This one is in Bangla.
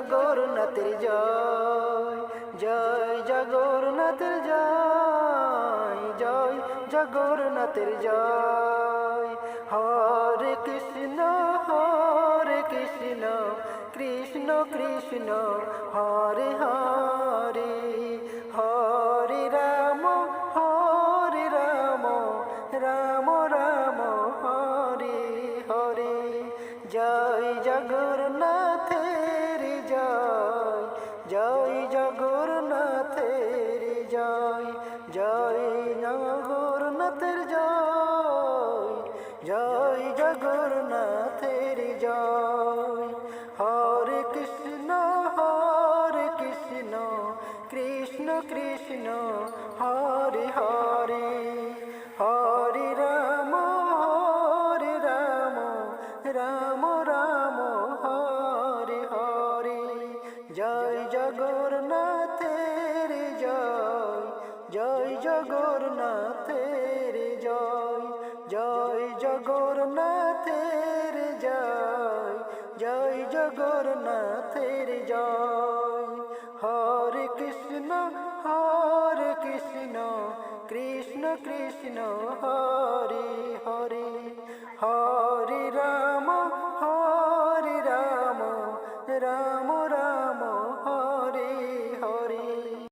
জগন্নাথের জয় জয় জগন্নাথের জয় জয় জগন্নাথের জয়। হরে কৃষ্ণ হরে কৃষ্ণ কৃষ্ণ কৃষ্ণ, হরে হরে হরে রাম হরে রাম রাম রাম, হরে হরে। জয় জগর জগন্নাথের জয় জয় জগন্নাথের জয় জয় জগন্নাথের জয়। হরে কৃষ্ণ হরে কৃষ্ণ কৃষ্ণ কৃষ্ণ, হরে হরে। হরে রাম হরে রাম রাম রাম, হরে হরে। জয় জগন্নাথের জগন্নাথের জয় জয় জগন্নাথের জয় জয় জগন্নাথের জয়। হরে কৃষ্ণ হরে কৃষ্ণ কৃষ্ণ কৃষ্ণ, হরে